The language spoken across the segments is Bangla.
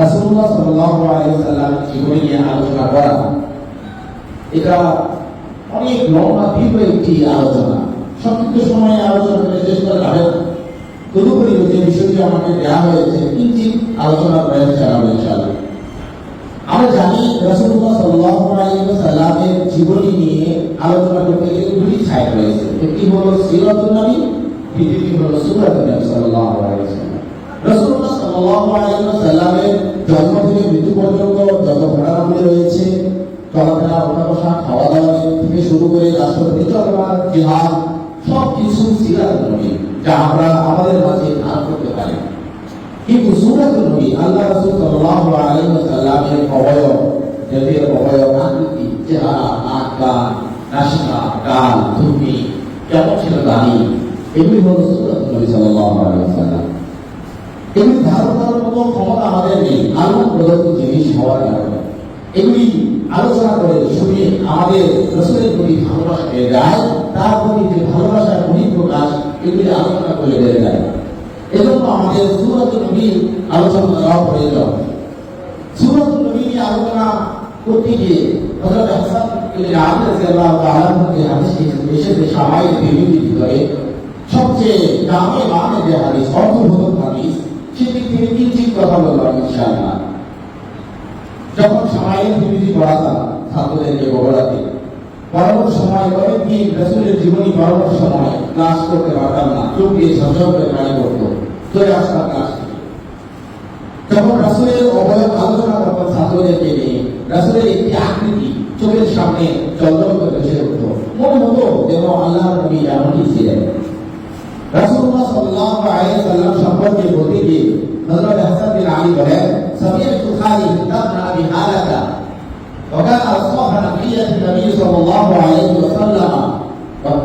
রাসূলুল্লাহ সাল্লাল্লাহু আলাইহি সাল্লাম জীবনী নিয়ে আলোচনা করা এটা অনেক লম্বা, দীর্ঘ একটি আলোচনা। সংক্ষিপ্ত সময়ে আলোচনা করে শেষ করে না। তদুপরি যে বিষয়টি আমাকে দেওয়া হয়েছে কিঞ্চিত আলোচনা প্রয়াস চালাবো ইনশাআল্লাহ আমরা জানি রাসূলুল্লাহ সাল্লাল্লাহু আলাইহি ওয়াসাল্লামের জীবনী নিয়ে আলোচনা করতে গেলে দুটি সাইড রয়েছে। একটি হলো সিরাতুন নবী, দ্বিতীয়টি হলো সূরাতুন নবী সাল্লাল্লাহু আলাইহি ওয়াসাল্লাম। রাসূলুল্লাহ সাল্লাল্লাহু আলাইহি ওয়াসাল্লামের জন্ম থেকে মৃত্যু পর্যন্ত যত ঘটনাগুলি রয়েছে চলাফেরা ওঠা বসা খাওয়া দাওয়া থেকে শুরু করে রাষ্ট্রপতি চলমান জিহাদ সব কিছু নবী যা আমরা আমাদের মাঝে ধার করতে পারি। কিন্তু সূরাতুন নবী আল্লাহ রাসূল সাল্লাল্লাহু আলাইহি ওয়াসাল্লামের অবয়ব জাতীয় অবয়ব আকৃতি, চেহারা নাক নাসিকা, গাল ধুমি কেমন ছিল দাড়ি, এগুলি হলো সূরাতুন নবী সাল্লাল্লাহু আলাইহি ওয়াসাল্লাম। এগুলি ধারণ ক্ষমতা আমাদের নেই প্রদত্ত জিনিস হওয়ার কারণে। এগুলি আলোচনা করে শুনে আমাদের রসুলের প্রতি ভালোবাসা যায় তার প্রতি যে ভালোবাসার বহিঃপ্রকাশ এগুলি আলোচনা করে বেড়ে যায়। এজন্য আমাদের সুরত নবী আলোচনা করা প্রয়োজন। সুরত নবী আলোচনা করতে গিয়ে হযরত হাসান সবচেয়ে দামি মানে যে হাদিস অর্থবোধক হাদিস সেটি থেকে কিঞ্চিত কথা বললাম ইনশাআল্লাহ যখন সামাইল বিবৃতি পড়াতাম ছাত্রদেরকে বগুড়াতে পরবর্তী সময় অনেকদিন রসুলের জীবনী পরবর্তী সময় ক্লাস করতে পারতাম না চোখ দিয়ে করে পানি করতো চলে আসতাম ক্লাস। যখন রাসুলের অবয়ব আলোচনা করতাম ছাত্রদেরকে নিয়ে রাসুলের একটি আকৃতি চোখের সামনে চলচল করে ভেসে উঠতো মনে হতো যেন আল্লাহ নবী এমনই ছিলেন রাসূলুল্লাহ সাল্লাল্লাহু আলাইহি সাল্লাম সম্পর্কে বলতে গিয়ে হযরত হাসান বিন আলী বলেন সামিয়াতু খালিদ তাবনা বিহালাকা وكان أصحاب نبية النبي صلى الله عليه وسلم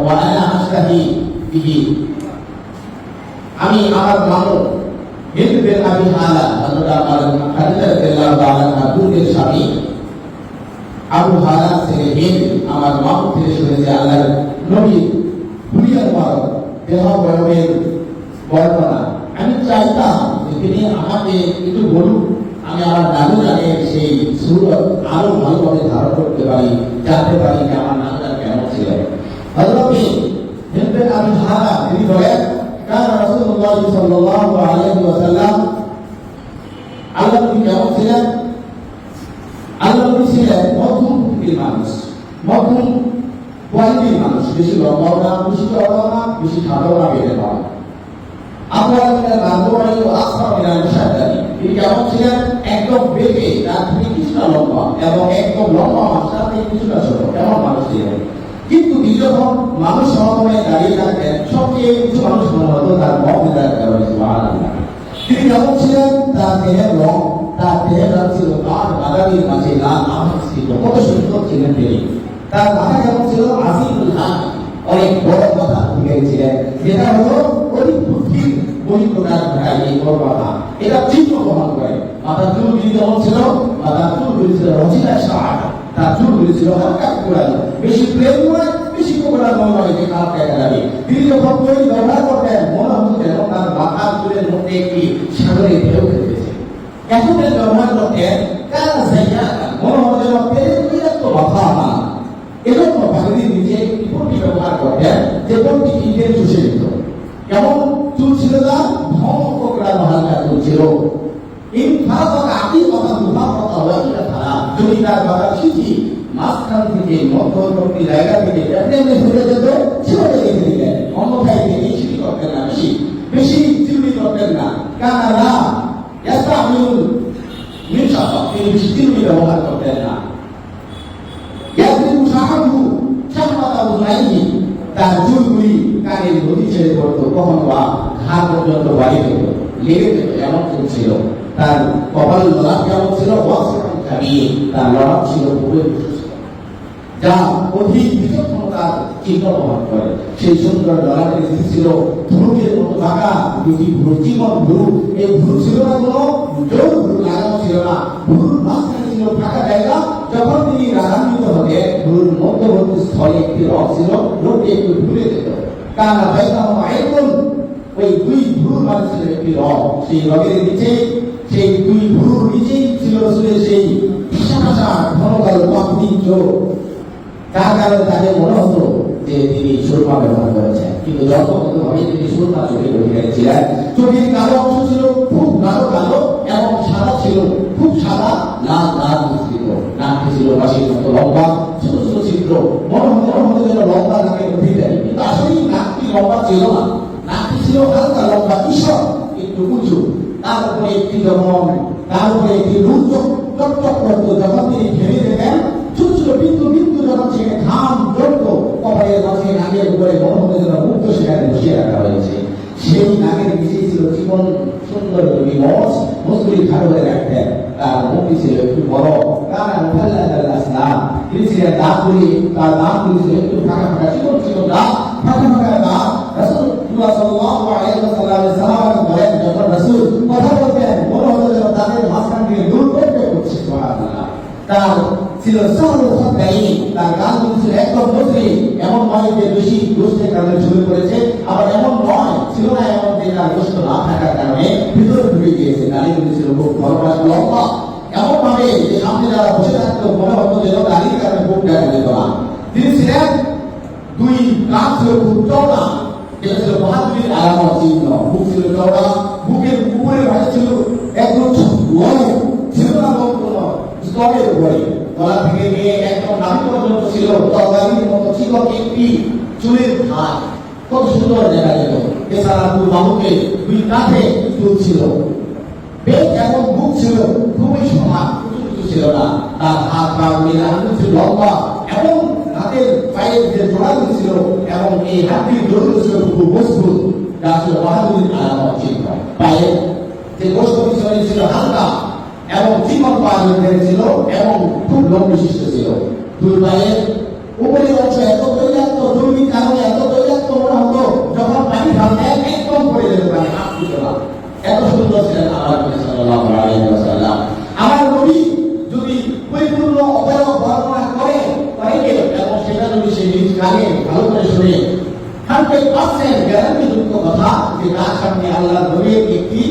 وأنا أشتهي به আমি আমার মামু হিন্দ বিন আবি হালা হযরত আমার খাদিজা রাদিয়াল্লাহু তাআলা আব্দুলের স্বামী আবু হালা থেকে হিন্দ আমার মামু থেকে শুনেছে আল্লাহর নবী দুনিয়া মুবারক দেহ বয়বের বর্ণনা আমি চাইতাম তিনি আমাকে একটু বলুন, আমি আমার নানু জানের সেই সুরত আরও ভালোভাবে ধারণ করতে পারি, জানতে পারি যে আমার নানুরা কেমন হযরত হিন্দ বিন আবি তিনি বলেন ছিলেন? আল্লাহ নবী ছিলেন মধ্যম মানুষ। মধ্যম কোয়ালিটির মানুষ। বেশি লম্বাও না, বেশি চড়াও না, বেশি খাটো না বেড়ে নয় মিনাল নান্দুরাই ও কিছুটা লম্বা এবং একদম লম্বা ছিলেন? কিন্তু তিনি যখন মনে কেমন ছিলেন? তার দেহের রং, তার দেহের রং ছিল বাদামির লাল ছিল। কত সুন্দর ছিলেন তার মাথা কেমন ছিল? আসিফুল হাক। অনেক বড় কথা ছিলেন যেটা হলো অধিক বহিঃপ্রকাশ ঘটায় এই বড় এটা চিহ্ন বহন করে মাথার চুলগুলি যেমন ছিল মাথার চুলগুলি ছিল রচিতা সার তার চুলগুলি ছিল হালকা কোড়ানো বেশি প্রেম নয় বেশি কোড়ানো নয় যে কাল দেখা যাবে তিনি যখন বই ব্যবহার করতেন মনে হতো যেন তার মাথার চুলের মধ্যে একটি সাগরে ঢেউ খেতেছে এত বেশ ব্যবহার করতেন কার জায়গা মনে হতো যেন পেরে এত মাথা না এজন্য ভাগিনী নিজে টিপনটি ব্যবহার করতেন যে কোনটি ইটের চুষে কেমন যদি তার কথা শিখি মাঝখান থেকে মধ্যবর্তী জায়গা থেকে এমনি ঘুরে যেত, সেভাবে রেখে দিলেন অন্যথায় তিনি সিঁড়ি করতেন না, বেশি বেশি চিরুনি করতেন না। কানা না ইয়াস্তামিউল মিনসাফা তিনি চিরুনি ব্যবহার করতেন না। তার কানের কখনো বা ঘাড় পর্যন্ত বাড়ি তার কপাল কেমন ছিল? ওয়াসরান কাবিয়ে তার ললাট ছিল খুবই যা অধিক বিচক্ষণতার চিহ্ন বহন করে। সেই সুন্দর ললাটের স্থিতি ছিল ধনুকের মতো বাঁকা। দুটি ভুরু জীবন ভুরু। এই ভুরু ছিল না কোনো জোর ভুরু, লাগানো ছিল না। ভুরুর মাঝখানে ছিল ফাঁকা জায়গা। যখন তিনি রাগান্বিত হতেন ভুরুর মধ্যবর্তী স্থলে একটি রক ছিল রোগটি একটু ভুলে যেত। কারণ বাইকাম আইকুন ওই দুই ভুরুর মাঝে একটি রক সেই রগের নিচে সেই দুই ভুরু নিজেই ছিল সেই শাসা ঘনকাল পাপীর্য মনে হতো যে তিনি সুরমা ব্যবহার করেছেন? কিন্তু তিনি সুরমা চোখে গেছিলেন চোখের কালো অংশ ছিল খুব কালো কালো এবং সাদা ছিল খুব সাদা লাল লাল মিশ্রিত। ছিল মতো লম্বা, ছোট ছোট মনে হতো মনে হতো যেন লম্বা কিন্তু আসলেই নাকটি লম্বা ছিল না। নাকটি ছিল হালকা লম্বা ঈশ্বর কিন্তু উঁচু। তার উপরে একটি যখন তার উপরে একটি রূপ চকচক করতো যখন তিনি ঘেরে দেখেন ছোট বিন্দু বিন্দু যখন সেখানে ঘাম জড়তো কপালের মাঝে নাগের উপরে হতো যেন মুক্ত সেখানে বসিয়ে রাখা হয়েছে। সেই নাগের নিচে ছিল জীবন সুন্দর বিমস খাটো হয়ে রাখতেন তার মুখটি ছিল একটু বড়। তার তার ছিল সরল তার ছিল একদম এমন নয় যে বেশি কারণে ঝুলে পড়েছে, আবার এমন নয়, ছিল না এমন যে তার গোষ্ঠ না থাকার কারণে ভিতরে ঢুকে গিয়েছে। গাড়িগুলি ছিল খুব লম্বা। এমন ভাবে যে সামনে যারা বসে থাকতো, মনে হতো যেন গাড়ির কারণে বুক দেখা যেত না। তিনি ছিলেন দুই ছিল খুব চওড়া ছিল চিহ্ন বুক ছিল চওড়া, বুকের উপরে ভাষা ছিল একদম ছিল না স্তরের উপরে গলা থেকে নিয়ে একদম নাভি পর্যন্ত ছিল, তরবারির মতো ছিল একটি চুলের ধার। কত সুন্দর দেখা যেত এছাড়া দুই বাহুকে দুই কাঁধে চুল ছিল। বেশ এবং মুখ ছিল, খুবই সমান ছিল না। তার হাত পা গুলি আঙুল ছিল লম্বা এবং হাতের পায়ের যে জোড়াগুলি ছিল এবং এই হাতির জোড়গুলো ছিল খুব মজবুত, যা ছিল বাহাদুরির আলামত চিহ্ন পায়ের যে গোষ্ঠী ছিল হালকা এবং জীবন পাওয়া ছিল এবং খুব লোক বিশিষ্ট ছিল। দুই পায়ের অংশ এত তৈলাক্ত দুর্নীতি কারণে এত তৈলাক্ত মনে হতো যখন পানি ঢালতে একদম পড়ে যেতে পারে এত সুন্দর ছিলেন আমার কথা যে তার সামনে আল্লাহ নবীর একটি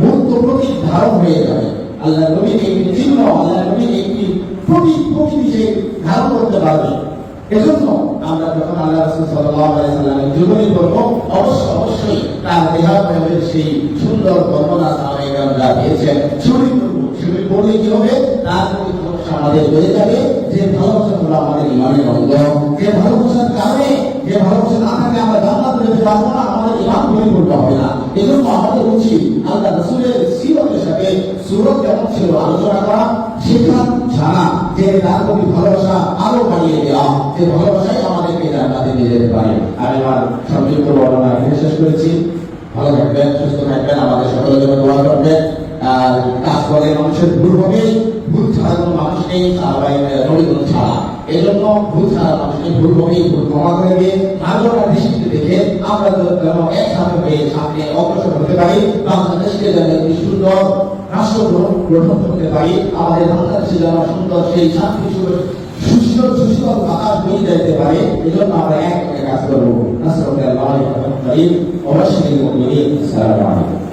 মূর্ত প্রতীক ধারণ হয়ে যাবে আল্লাহ নবীর একটি চিহ্ন আল্লাহ নবীর একটি প্রতীক প্রকৃতি সে ধারণ করতে পারবে এজন্য আমরা যখন আল্লাহ রাসূল সাল্লামের জীবনী পড়ব অবশ্যই অবশ্যই তার দেহাবয়বের সেই সুন্দর বর্ণনা সাহাবায়ে কেরামরা দিয়েছেন সেগুলি করব সেগুলি পড়লে কি হবে তার প্রতি ভালোবাসা আমাদের বেড়ে যাবে যে ভালোবাসা হলো আমাদের ইমানের অঙ্গ যে ভালোবাসার কারণে, যে ভালোবাসা না থাকলে আমরা জান্নাত পেতে পারব না, আমাদের ইমান পরিপূর্ণ হবে না। এজন্য আমাদের উচিত আল্লাহ রাসূলের সিরতের সাথে সুরত কেমন ছিল আলোচনা করা শেখা জানা, যে তার প্রতি ভালোবাসা আরও বাড়িয়ে দেওয়া। যে ভালোবাসাই আমাদেরকে জান্নাতে নিয়ে যেতে পারে। আমি আমার সংক্ষিপ্ত বর্ণনা শেষ করেছি। ভালো থাকবেন, সুস্থ থাকবেন, আমাদের সকলের জন্য দোয়া করবেন। আর কাজ করে মানুষের ভুল হবে, ভুল ছাড়া কোনো মানুষ নেই সাহাবাই নবীগুলো ছাড়া। এই জন্য ভুল ছাড়া মানুষ নেই ভুল হবে ভুল ক্ষমা করে দিয়ে আলোটা দৃষ্টিতে দেখে আমরা যেন একসাথে হয়ে সামনে অগ্রসর হতে পারি, বাংলাদেশকে যেন একটি সুন্দর রাষ্ট্র গ্রহণ করতে পারি, আমাদের বাংলাদেশে যেন সুন্দর সেই শান্তি সুশীল সুশীল বাতাস বয়ে যাইতে পারে এই জন্য আমরা এক কাজ করব। নাসরুল্লাহ অবশ্যই আসসালামু আলাইকুম।